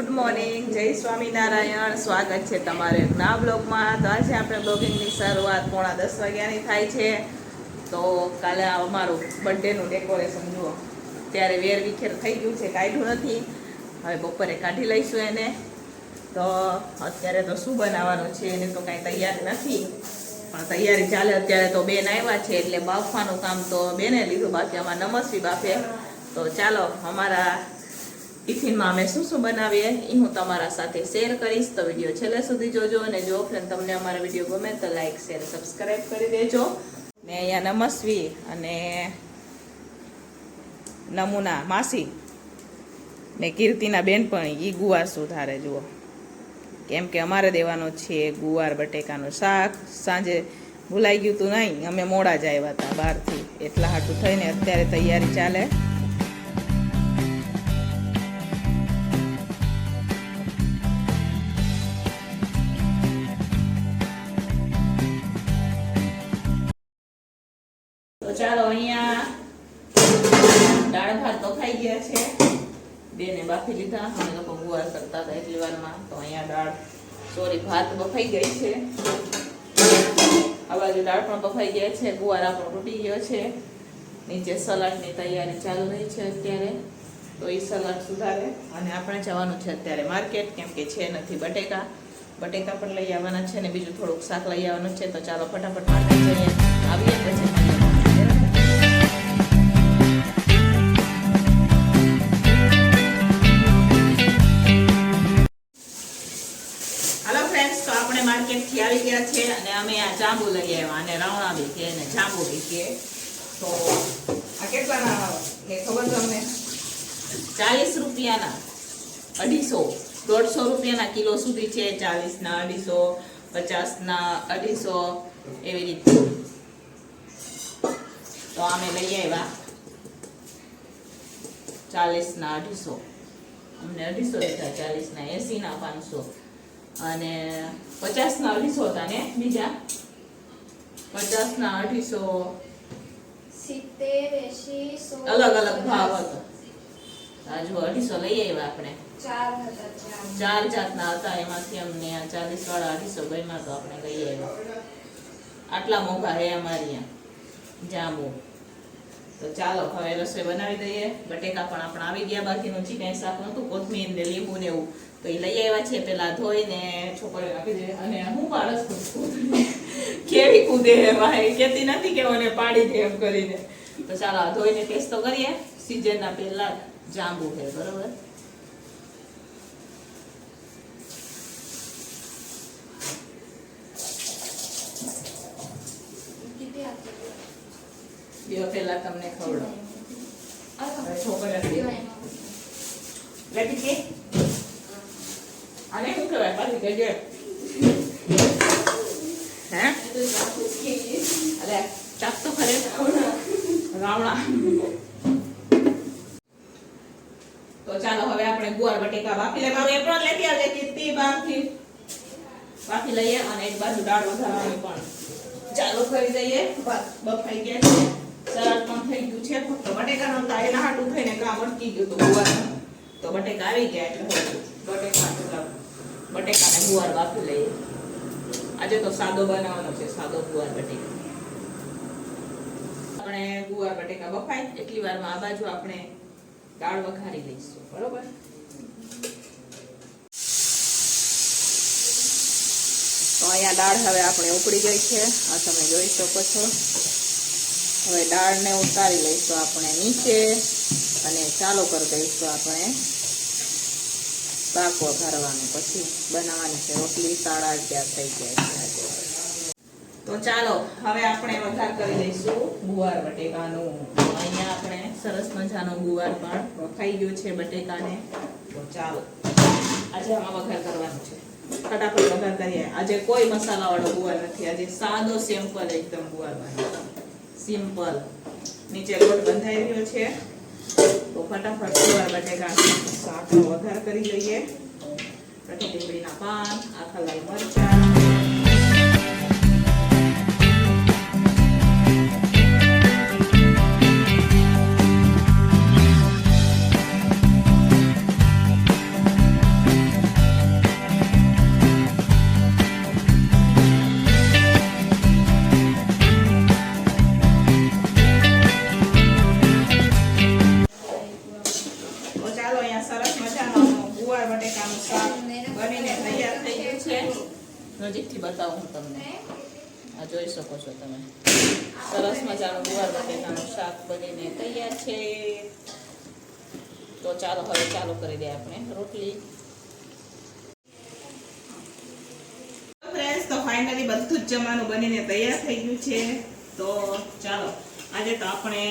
Good morning, જય સ્વામિનારાયણ. સ્વાગત છે તમારે ના બ્લોગમાં. તો આજે આપણે બ્લોગિંગની શરૂઆત પોણા દસ વાગ્યાની થાય છે. તો કાલે અમારું બર્થડેનું ડેકોરેશન, જુઓ. ત્યારે વેર વિખેર થઈ ગયું છે, કાઢ્યું નથી. હવે બપોરે કાઢી લઈશું એને. તો અત્યારે તો શું બનાવવાનું છે, એને તો કાંઈ તૈયાર નથી. પણ તૈયારી ચાલે અત્યારે તો બેન આવ્યા છે, એટલે બાફવાનું કામ તો બેને લીધું. બાકી આમાં નમસ્વી બાફે. તો ચાલો, અમારા ટિફિનમાં અમે શું શું બનાવીએ એ હું તમારા સાથે શેર કરીશ. તો વીડિયો છેલ્લે સુધી જોજો અને જો ફ્રેન્ડ તમને અમારા વીડિયો ગમે તો લાઈક શેર સબસ્ક્રાઈબ કરી દેજો. ને અહીંયા નમસ્વી અને નમૂના માસી ને કીર્તિના બેનપણી એ ગુવાર સુધારે, જુઓ. કેમ કે અમારે દેવાનો છે ગુવાર, બટેકાનું શાક. સાંજે ભૂલાઈ ગયું તું નહીં, અમે મોડા જ આવ્યા હતા બહારથી. એટલા હાટું થઈને અત્યારે તૈયારી ચાલે. ચાલો અહીંયા દાળ ભાત તો ખાઈ ગયા છે. બેને બાફી લીધા. અમે લોકો ગુવાર કરતા હતા એટલી વારમાં. તો અહીંયા દાળ, સોરી, ભાત બફાઈ ગઈ છે. આ બાજુ દાળ પણ બફાઈ ગયા છે. ગુવાર આપણો તૂટી ગયો છે. નીચે સલાડની તૈયારી ચાલુ રહી છે અત્યારે. તો એ સલાડ સુધારે. અને આપણે જવાનું છે અત્યારે માર્કેટ, કેમ કે છે નથી બટેકા. બટેકા પણ લઈ આવવાના છે ને બીજું થોડુંક શાક લઈ આવવાનું છે. તો ચાલો ફટાફટ માર્કેટ જઈએ. આવીએ પછી. માર્કેટથી આવી ગયા છે અને અમે આ જાંબુ લઈ આવ્યા અને રાવણા બી કે અને જાંબુ બી કે તો આ કેટલાના કે ખબર તમને? ચાલીસ રૂપિયાના, અઢીસો, દોઢસો રૂપિયાના કિલો સુધી છે, ચાલીસના, અઢીસો, પચાસના, અઢીસો, એવી રીતે. તો અમે લઈ આવ્યા ચાલીસના અઢીસો. અમને અઢીસો લીધા, ચાલીસના, એંસીના, પાંચસો. અને પચાસના અઢીસો હતા ને બીજા? પચાસના અઢીસો. અલગ અલગ ભાવ હતો. હજુ અઢીસો લઈ આવ્યા આપણે. ચાર જાતના હતા. એમાંથી અમને આ ચાલીસ વાળા અઢીસો ગયમાં તો આપણે લઈ આવ્યા. આટલા મોંઘા હે અમારી જાંબુ. તો ચાલો હવે રસોઈ બનાવી દઈએ. બટેકા પણ આપણે આવી ગયા. બાકીનું ચીકણ શાક નહોતું. કોથમીર ને લીંબુ ને એવું. તો એ લઈ આવ્યા છે પેલા ધોઈને છોકરીઓ આપી દે અને હું માણસ કેવી કૂદે ભાઈ? કેતી નથી કે મને પાડી દે એમ કરીને. તો ચાલો ધોઈને ટેસ્ટ તો કરીએ. સિઝનના પહેલા જાંબુ છે બરોબર? બે પહેલા તમને ખવડો દે. લેતી કે? તો ચાલો, હવે આપણે ગુવાર બટેકા બાફી લે એપ્રોન લેતી આવજે, કીર્તિ બાફી બાફી લઈએ અને એક બાજુ દાળ વઘારવાની પણ. ચાલુ, કરી દઈએ. બફાઈ ગયા છે. સરળ પણ થઈ ગયું છે. ફક્ત બટેકાનું તો એના હાટું થઈને કામ અટકી ગયું હતું ગુવાર તો બટેકા આવી ગયા એટલે બટેકા બટેકાને ગુવાર બાફી લઈએ. આજે તો સાદો બનાવવાનો છે, સાદો ગુવાર બટેકા. આપણે ગુવાર બટેકા બફાય, એટલી વારમાં આ બાજુ આપણે દાળ વઘારી લઈશું, બરોબર? તો અહીંયા દાળ હવે આપણે ઉકળી ગઈ છે. આ તમે જોઈ શકો છો. હવે દાળને ઉતારી લઈશું આપણે નીચે અને ચાલુ કરી દઈશું આપણે. શાક વઘારવાનું પછી બનાવવાની છે. રોટલી, સાડા અગિયાર થઈ જાય તો ચાલો, હવે આપણે વઘાર કરી લઈશું ગુવાર બટેકાનું. અહીંયા આપણે સરસ મજાનો ગુવાર પણ વખાઈ ગયો છે બટેકાને. તો ચાલો, આજે આમાં વઘાર કરવાનું છે. ફટાફટ વઘાર કરીએ. આજે કોઈ મસાલાવાળો ગુવાર નથી. આજે સાદો, સિમ્પલ, એકદમ ગુવાર બનાવવાનો સિમ્પલ. નીચે લોટ બંધાઈ રહ્યો છે. તો ફટાફટ ગુવાર બટેકા શાકનો વઘાર કરી લઈએ. કટી લીમડીના પાન આખા લાલ મરચાં. શકો છો તમે. સરસ મજાનું ગુવાર બટેટાનું શાક બનીને તૈયાર છે. તો ચાલો હવે ચાલુ કરી દઈએ આપણે રોટલી. ફ્રેન્ડ્સ તો ફાઇનલી બધું જ જમવાનું બનીને તૈયાર થઈ ગયું છે. તો ચાલો, આજે તો આપણે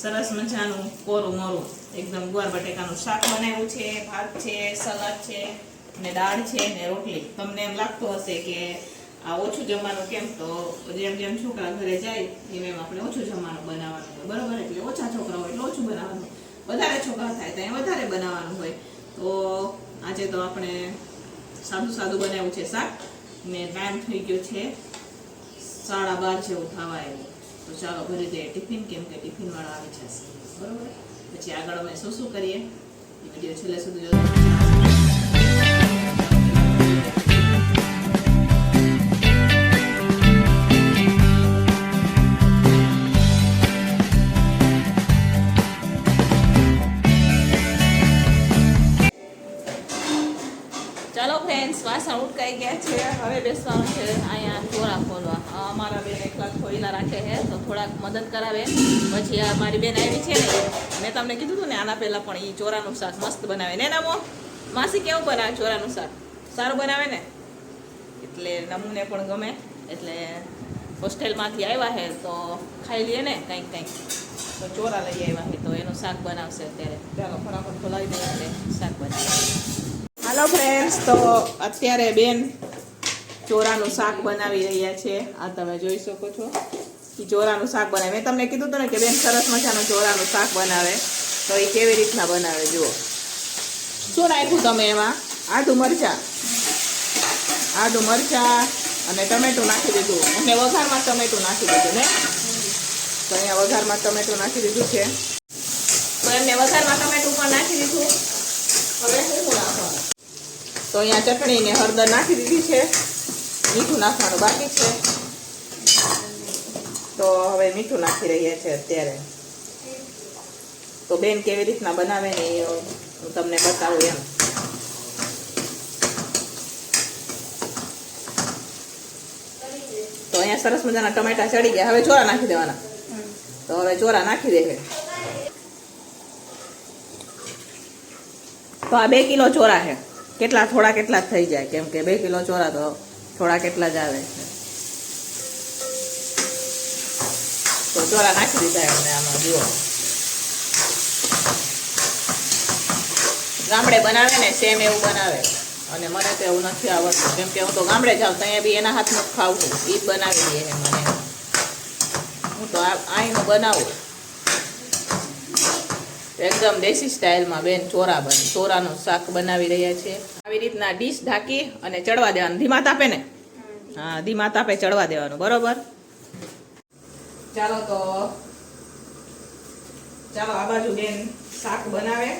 સરસ મજાનું કોરું મોરું, એકદમ ગુવાર બટેકાનું શાક બનાવ્યું છે, ભાત છે, સલાડ છે, ને દાળ છે, ને રોટલી. તમને એમ લાગતું હશે કે આ ઓછું જમવાનું કેમ? તો જેમ જેમ છોકરા ઘરે જાય, એમ એમ આપણે ઓછું જમવાનું બનાવવાનું હોય. બરાબર? એટલે ઓછા છોકરા હોય એટલે ઓછું બનાવવાનું વધારે છોકરા થાય તો એ વધારે બનાવવાનું હોય. તો આજે તો આપણે સાદું સાદું બનાવ્યું છે શાક. ને ટાઈમ થઈ ગયો છે સાડા બાર જેવું થવા આવ્યું તો ચાલો ભરી દઈએ ટિફિન કેમ કે ટિફિનવાળા આવી જશે. બરોબર? પછી આગળ અમે શું શું કરીએ? એ વીડિયો છેલ્લે સુધી જોજો. વાસણ ઉટકાઈ ગયા છે. હવે બેસવાનું છે અહીંયા ચોરા ખોલવા. અમારા બેન એકલા ખોઈલા રાખે છે, તો થોડાક મદદ કરાવે. પછી આ મારી બેન આવી છે ને, મેં તમને કીધું હતું ને, આના પહેલાં પણ એ ચોરાનું શાક મસ્ત બનાવે. ને નમો, માસી કેવું બનાવે ચોરાનું શાક? સારું બનાવે ને? એટલે નમૂને પણ ગમે. એટલે હોસ્ટેલમાંથી આવ્યા છે, તો ખાઈ લઈએ ને કંઈક કંઈક. તો ચોરા લઈ આવ્યા છે, તો એનું શાક બનાવશે અત્યારે. ચાલો, ફટાફટ ખોલાવી દઈએ શાક બનાવીએ. હાલો ફ્રેન્ડ્સ તો અત્યારે બેન ચોરાનું શાક બનાવી રહ્યા છે. આ તમે જોઈ શકો છો. એ ચોરાનું શાક બનાવે. મેં તમને કીધું હતું ને કે બેન સરસ મજાનું ચોરાનું શાક બનાવે. તો એ કેવી રીતના બનાવે, જુઓ. શું નાખ્યું તમે એમાં? આદુ મરચાં. આદુ મરચાં અને ટમેટું નાખી દીધું. અને વઘારમાં ટમેટું નાખી દીધું, ને? તો અહીંયા વઘારમાં ટમેટું નાખી દીધું છે. તો એમને વઘારમાં ટમેટું પણ નાખી દીધું. હવે શું નાખવાનું તો અહીંયા ચટણી ને હળદર નાખી દીધી છે. મીઠું નાખવાનું બાકી છે. તો હવે મીઠું નાખી રહ્યા છે અત્યારે. તો બેન કેવી રીતના બનાવે ને એ હું તમને બતાવું એમ. તો અહીંયા સરસ મજાના ટમેટા ચડી ગયા. હવે ચોરા નાખી દેવાના. તો હવે ચોરા નાખી દે છે. તો આ બે કિલો ચોરા છે. કેટલા, થોડા કેટલા જ થઈ જાય. કેમ કે બે કિલો ચોરા તો થોડા કેટલા જ આવે છે. તો ચોરા નાખી દીધા એમને આમાં, જુઓ. ગામડે બનાવે ને સેમ એવું બનાવે. અને મને તો એવું નથી આવડતું. કેમ કે હું તો ગામડે જાઉં ત્યાં બી એના હાથનું જ ખાવું. છું એ બનાવી દે મને. હું તો આ અહીંનું બનાવું. એકદમ દેશી સ્ટાઇલમાં બેન ચોરા બને. ચોરાનું શાક બનાવી રહ્યા છે. આવી રીતના ડીશ ઢાંકી અને ચડવા દેવાનું. ધીમા તાપે ને? હા, ધીમા તાપે ચડવા દેવાનું. બરોબર? ચાલો તો ચાલો, આ બાજુ બેન શાક બનાવે.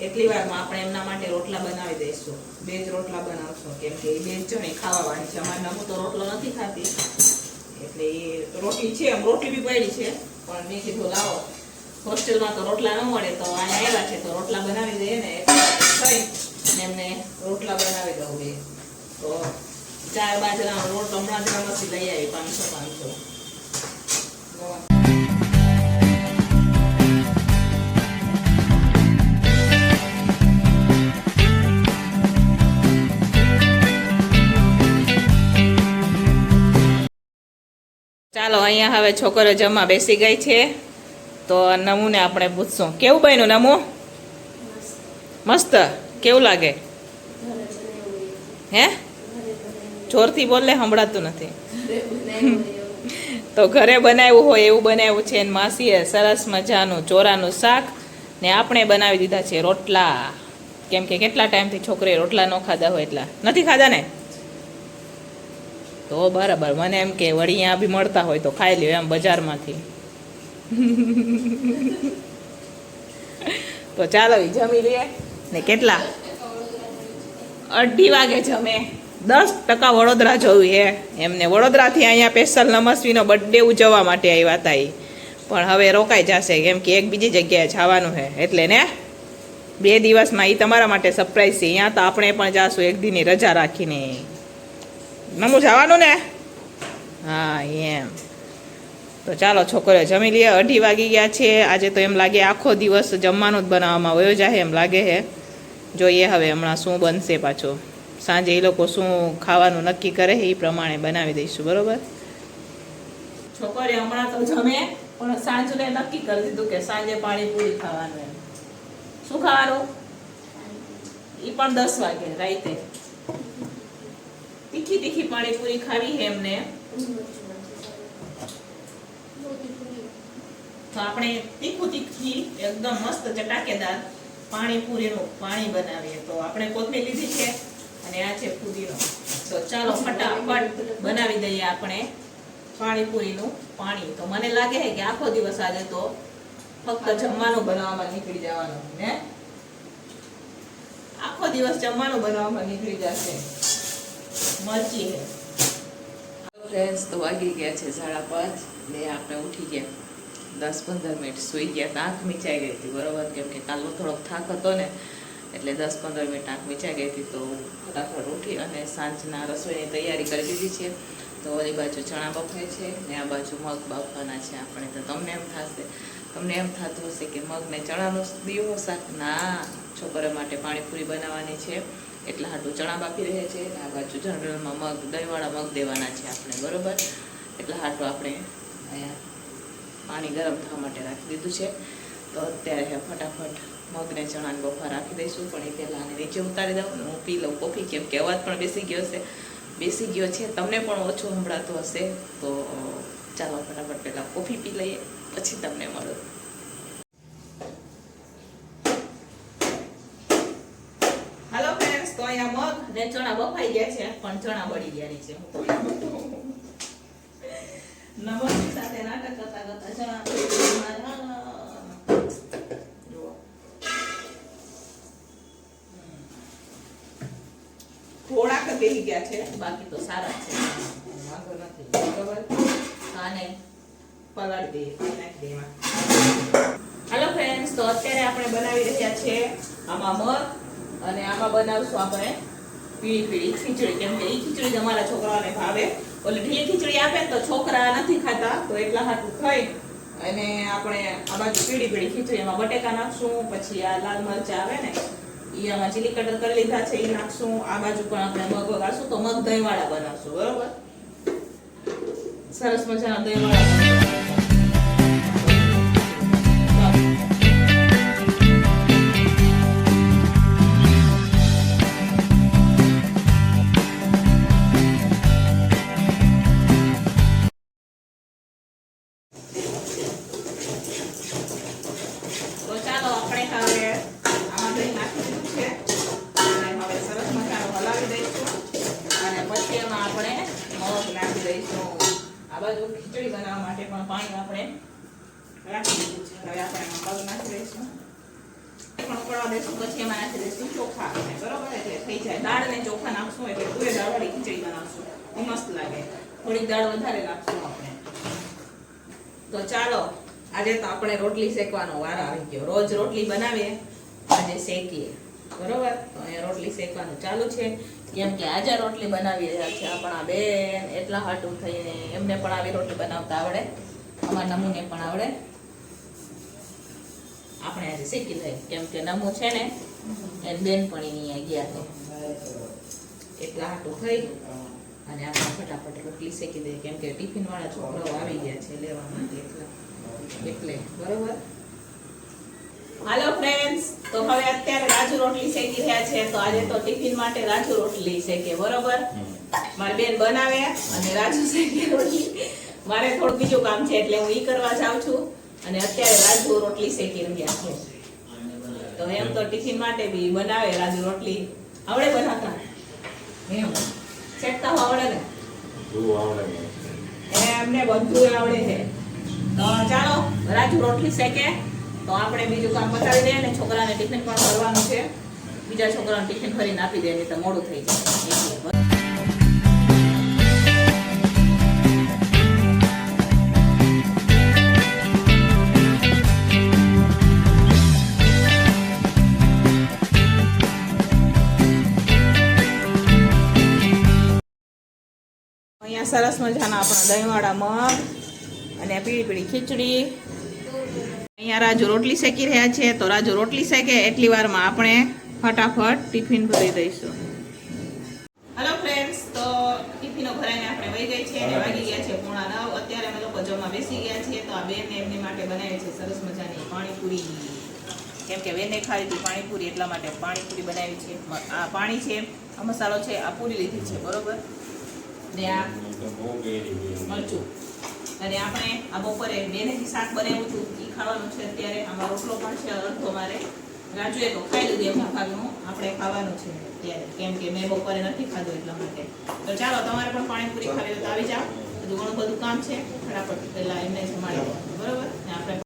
એટલી વારમાં આપણે એમના માટે રોટલા બનાવી દઈશું. બે જ રોટલા બનાવશું. કેમ કે એ બે જણી ખાવા વાળી છે. અમારે નમું તો રોટલો નથી ખાતી. એટલે એ રોટલી છે એમ રોટલી બી પડી છે. પણ મેં કીધું લાવો. હોસ્ટેલમાં તો રોટલા ન મળે તો અહીંયા આવ્યા છે તો રોટલા બનાવી દઈએ ને ને એમને રોટલા બનાવી દઉં બે તો ચાર બાજરાનો રોટ હમણાં જ લઈ આવી, પાંચસો પાંચસો. ચાલો, અહીંયા હવે છોકરો જમવા બેસી ગઈ છે. તો નમૂને આપણે પૂછશું. કેવું બન્યું નમુ? મસ્ત. કેવું લાગે? હે? જોરથી બોલે સંભળાતું નથી. તો ઘરે બનાવ્યું હોય એવું બનાવ્યું છે અને માસીએ સરસ મજાનું ચોરાનું શાક ને આપણે બનાવી દીધા છે રોટલા. કેમ કે કેટલા ટાઈમથી છોકરીએ રોટલા ન ખાધા હોય એટલા. નથી ખાધા ને તો બરાબર. મને એમ કે વળી અહીંયા બી મળતા હોય તો ખાઈ લ્યો એમ બજારમાંથી. તો ચાલો જમી લઈએ. ને કેટલા? અઢી વાગે જમે. દસ ટકા વડોદરા જવું હે. એમને વડોદરાથી અહીંયા સ્પેશિયલ નમસ્વીનો બર્થડે ઉજવવા માટે આવ્યા હતા એ પણ હવે રોકાઈ જશે કેમ કે એક બીજી જગ્યાએ જવાનું છે એટલે ને બે દિવસમાં એ તમારા માટે સરપ્રાઈઝ છે. અહીંયા તો આપણે પણ જાશું એક દિનની રજા રાખીને. નમું જવાનું ને? હા, એમ. તો ચાલો છોકરીઓ જમી લઈએ અઢી વાગી ગયા છે. આજે તો એમ લાગે આખો દિવસ જમવાનું જ બનાવવામાં વયો જાય એમ લાગે છે જોઈએ હવે હમણાં શું બનશે પાછું. સાંજે એ લોકો શું ખાવાનું નક્કી કરે એ પ્રમાણે બનાવી દઈશું, બરોબર? છોકરી હમણાં તો જમે, પણ સાંજને નક્કી કરી દીધું કે સાંજે પાણીપુરી ખાવાનું શું ખાવાનું? એ પણ દસ વાગે રાતે તીખી તીખી પાણીપુરી ખાવી એમને. તો આપણે તીખું તીખી એકદમ મસ્ત ચટાકેદાર પાણીપુરીનું પાણી બનાવીએ. તો આપણે કોથમીર લીધી છે અને આ છે પુદીનો તો ચાલો ફટાફટ બનાવી દઈએ આપણે પાણીપુરીનું પાણી. તો મને લાગે છે કે આખો દિવસ આજે તો ફક્ત જમવાનું બનાવવામાં નીકળી જવાનું ને? આખો દિવસ જમવાનું બનાવવામાં નીકળી જશે. મરચી હે ફ્રેન્ડ્સ તો વાગી ગયા છે સાડા પાંચ. ને આપણે ઉઠી ગયા. દસ પંદર મિનિટ સૂઈ ગયા તો આંખ મીચાઈ ગઈ હતી, બરોબર? કેમ કે કાલનો થોડોક થાક હતો ને, એટલે દસ પંદર મિનિટ આંખ મીચાઈ ગઈ હતી તો ફટાફટ ઉઠી અને સાંજના રસોઈની તૈયારી કરી દીધી છે. તો ઓલી બાજુ ચણા બફાય છે ને આ બાજુ મગ બાફવાના છે આપણે. તો તમને એમ થશે, તમને એમ થતું હશે કે મગને ચણાનું દીવો શાક? ના, છોકરા માટે પાણીપુરી બનાવવાની છે. એટલા હાટું ચણા બાફી રહે છે. આ બાજુ જનરલમાં મગ, દહીંવાળા મગ દેવાના છે આપણે, બરોબર? એટલા હાટું આપણે અહીંયા પાણી ગરમ થવા માટે રાખી દીધું છે. તો અત્યારે ફટાફટ મગને, ચણાને બફા રાખી દઈશું. પણ એ પહેલાં આને નીચે ઉતારી દઉં હું પી લઉં કોફી, કેમ કે અવાજ પણ બેસી ગયો છે. બેસી ગયો છે. તમને પણ ઓછો સંભળાતો હશે. તો ચાલો ફટાફટ પહેલાં કોફી પી લઈએ, પછી તમને મળું. હાલો ફ્રેન્ડ્સ તો અહીંયા મગ ને ચણા બફાઈ ગયા છે, પણ ચણા બળી ગયા છે. નમસ્તે સાથે નાટક કરતા કરતા થોડાક બેસી ગયા છે. બાકી તો સારા છે. વાંધો નથી. બરોબર? આને પલાળી દઈએ નાખી દઈએ એમાં. ફ્રેન્ડ્સ તો અત્યારે આપણે બનાવી રહ્યા છે આમાં મગ અને આમાં બનાવશું આપણે પીળી પીળી ખીચડી. કેમ કે એ ખીચડી જ અમારા છોકરાઓને ભાવે. ઓલી ઢીલી ખીચડી આપે તો છોકરા નથી ખાતા, તો એટલા હાટું ખાઈ અને આપણે આ બાજુ પીળી પીળી ખીચડી એમાં બટેકા નાખશું, પછી આ લાલ મરચા આવે ને એ આમાં ચીલી કટર કરી લીધા છે એ નાખશું આ બાજુ પણ આપણે મગ વગાડશું તો મગ દહીંવાળા બનાવશું, બરોબર સરસ મજાના બનાવશું. તો ચાલો, આજે તો આપણે રોટલી શેકવાનો વાર આવી ગયો. રોજ રોટલી બનાવીએ. આજે શેકીએ. બરોબર? તો અહીંયા રોટલી શેકવાનું. ચાલુ છે. કેમ કે આજે રોટલી બનાવી રહ્યા છે આપણા બેન, એટલા હાટું થઈને. એમને પણ આવી રોટલી બનાવતા આવડે. અમારા નમૂને પણ આવડે. આપણે આજે શીખી લઈએ કેમ કે નમો છે ને એ બેન ગયા તો. એટલા આટું થઈ. અને આપણે ફટાફટ રોટલી શેકી દઈએ કેમ કે ટિફિનવાળા છોકરાઓ આવી ગયા છે લેવા માટે એટલે એટલે બરોબર? હાલો ફ્રેન્ડ્સ તો હવે અત્યારે રાજુ રોટલી શેકી રહ્યા છે તો આજે તો ટિફિન માટે રાજુ રોટલી શેકે બરોબર? મારી બેન બનાવે અને રાજુ શેકે રોટલી. મારે થોડું બીજું કામ છે એટલે હું ઈ કરવા જાઉં છું. અને અત્યારે રાજુ રોટલી શેકી રહ્યા છે. તો એમ તો ટિફિન માટે બી બનાવે રાજુ રોટલી. આવડે બનાવતા? એમ. શેકતા આવડે ને? એમને બધું આવડે છે. તો ચાલો રાજુ રોટલી શેકે. તો આપણે બીજું કામ બતાવી દઈએ ને છોકરાને ટિફિન પણ કરવાનું છે. બીજા છોકરાને ટિફિન ભરીને આપી દે તો મોડું થઈ જાય. સરસ મજાના આપણા દહીંવાળા મગ અને પીળી પીળી ખીચડી. અહીંયા રાજુ રોટલી શેકી રહ્યા છે, તો રાજુ રોટલી શેકે, એટલી વારમાં આપણે ફટાફટ ટિફિન ભરી દઈશું. હલો ફ્રેન્ડ્સ તો ટિફિનો ભરાઈને આપણે વહી ગઈ છે, અને વાગી ગયા છે પૂણા નવ. અત્યારે અમે લોકો જમવા બેસી ગયા છીએ, તો આ બેન એમની માટે બનાવી છે સરસ મજાની પાણીપુરી. કેમ કે બેને ખાવી હતી પાણીપુરી, એટલા માટે પાણીપુરી બનાવી છે. આ પાણી છે, આ મસાલો છે, આ પૂરી લીધી છે, બરોબર? ને આ મરચું. અને આપણે આ બપોરે બેનેથી શાક બનાવ્યું હતું એ ખાવાનું છે અત્યારે. આમાં રોટલો પણ છે અડધો મારે. રાજુએ તો ખાઈ લીધું એમના ભાગનું. આપણે ખાવાનું છે અત્યારે. કેમ કે મેં બપોરે નથી ખાધું એટલા માટે. તો ચાલો તમારે પણ પાણીપુરી ખાવી તો આવી જાઓ. બધું ઘણું બધું કામ છે. ફટાફટ પહેલાં એમને જમાડી બરોબર? ને આપણે